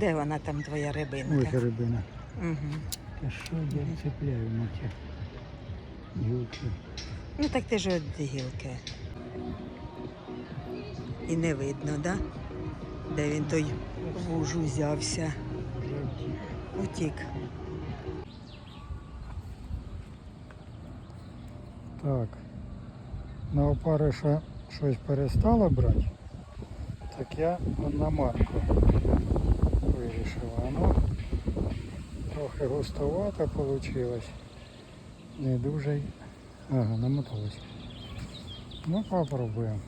Де вона там твоя Ось рибинка? рибина. Угу. Та що я цепляю на ті гілки? Ну так ти ж от гілки. І не видно, да? Де він той вуж узявся. Утік. Так. На опариша щось перестала брати. Так я на марку трохи густовато вийшло. Не дуже. Ага, намоталось. Ну, попробуємо.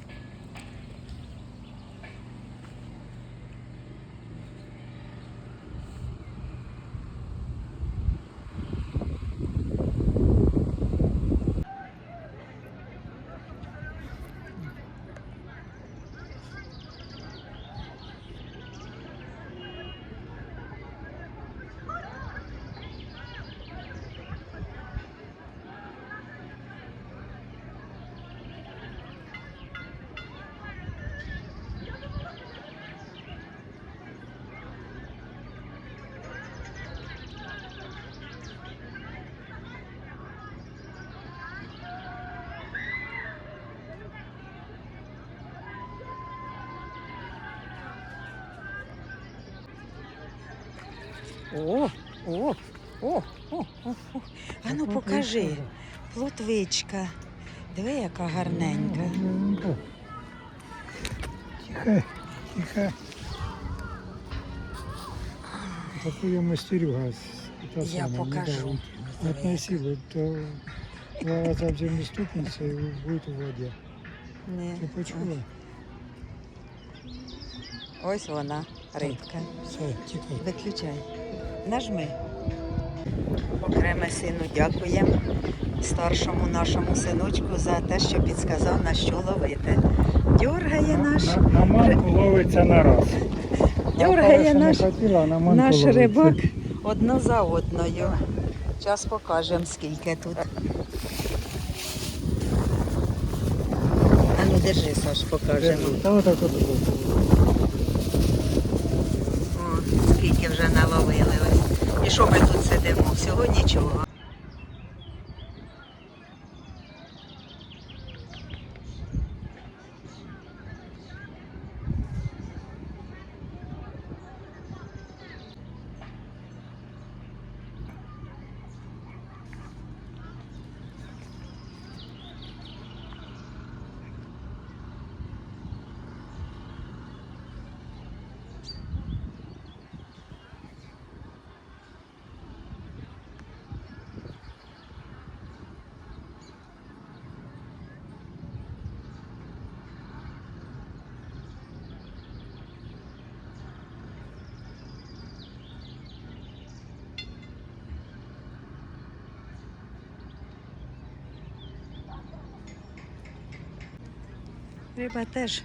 О, о, о, о, о. А ну покажи. Плотвичка. Диви, яка гарненька. Тихо, тихо. Таку я мастерюга. Я сама, покажу. Относила, то совсем не стукнется и будет в воде. Не. Ты почула? Ось вона, рибка. Все, тихо. Виключай. Нажми. Окреме сину дякуємо старшому нашому синочку за те, що підсказав на що ловити. Дьоргає наш, На, на манку ловиться на раз. дьоргає наш, хотіла, на наш рибак одно за одною. Зараз покажемо, скільки тут. А ну держи, Саш, покажемо. О, скільки вже наловили. Що ми тут сидимо? Всього нічого. Риба теж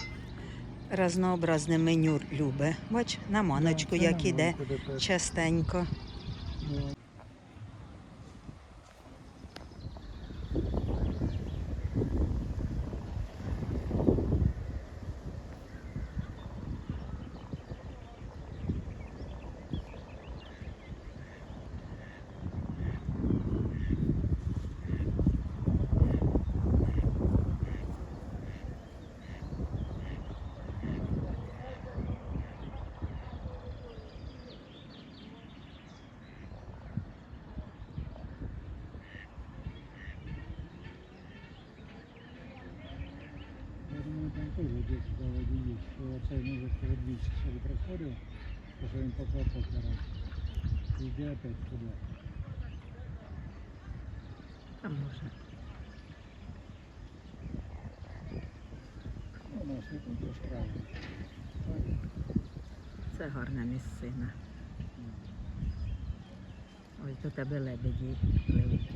разнообразне меню любить. Бач, на маночку, як іде частенько. Ну, Я думаю, там тоже где-то в воде есть. Что оцей может перед дві часові проходив, то що він поклопав раз. І йде опять туди. А може. Ну, у нас не тут справа. Це гарна місцина. Ось до тебе лебеді пливуть.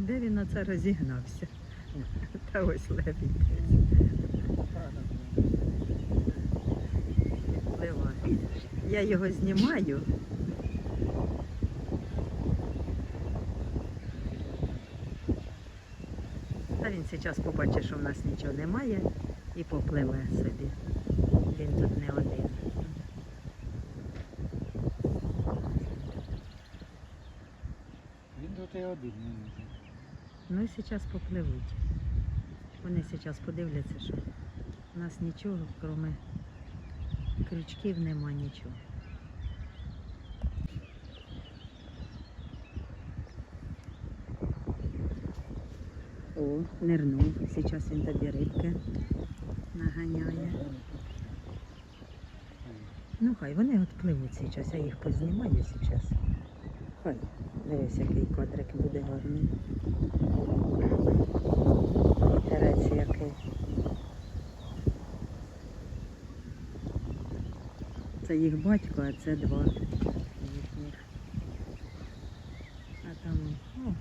Де він на це розігнався? Та ось лебідь впливає. Я його знімаю. Та він зараз побачить, що в нас нічого немає і попливе собі. Він тут не один. Він тут і один не може. Ну і зараз попливуть. Вони зараз подивляться, що у нас нічого, крім крючків, нема нічого. О, нирнув. Зараз він тобі рибки наганяє. Ну хай вони от пливуть зараз, я їх познімаю зараз. Хай, дивись, який квадрик буде гарний. Вітерець який. Це їх батько, а це два їхніх. А там, ну,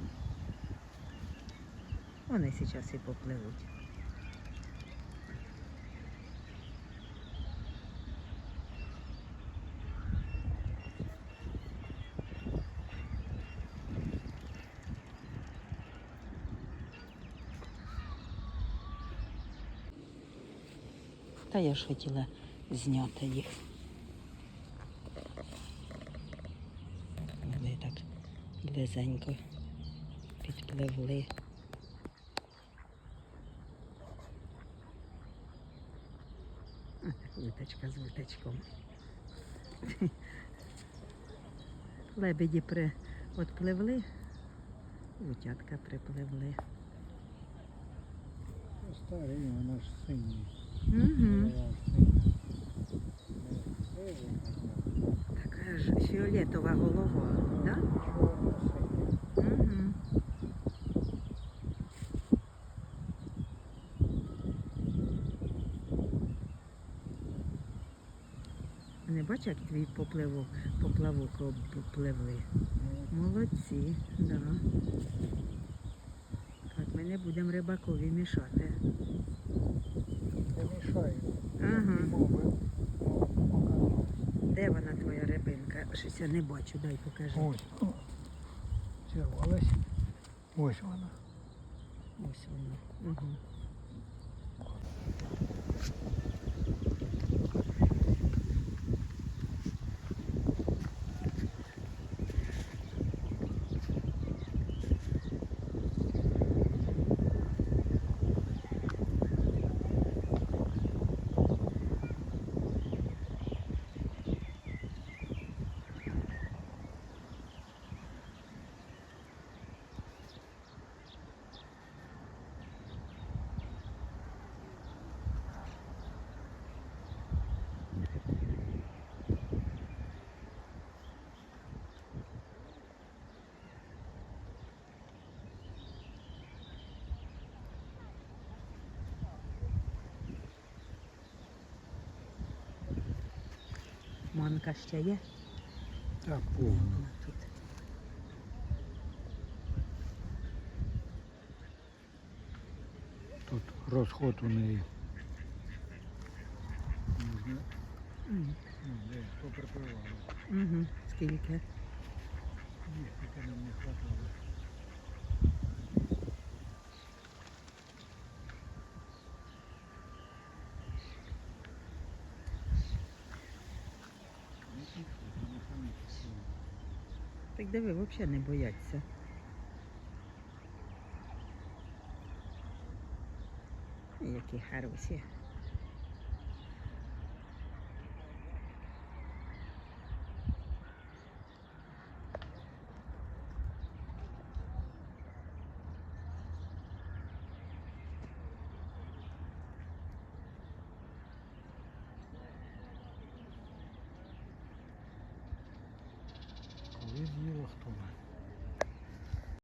вони зараз і попливуть. Та я ж хотіла зняти їх. Вони так близенько підпливли. А, Уточка з уточком. Лебеді при... отпливли, утятка припливли. Старий, вона ж синій. Угу. Така ж фіолетова голова, так? Да? Угу. Не бачиш, як твій попливок, поплавок попливли. Молодці, да. Так, ми не будемо рибакові мішати. Ага. Де вона твоя рибинка? Щось я не бачу, дай покажи. Ось. Зірвалась. Ось вона. Ось вона. Угу. Манка ще є? Так, повно. Тут. Розход у неї. Можна. Ну, де, поприпливало. Угу. Скільки? Їсти нам не хватало. Ну, пішли, вони самі пішли. Так диви, взагалі не бояться. Які хороші.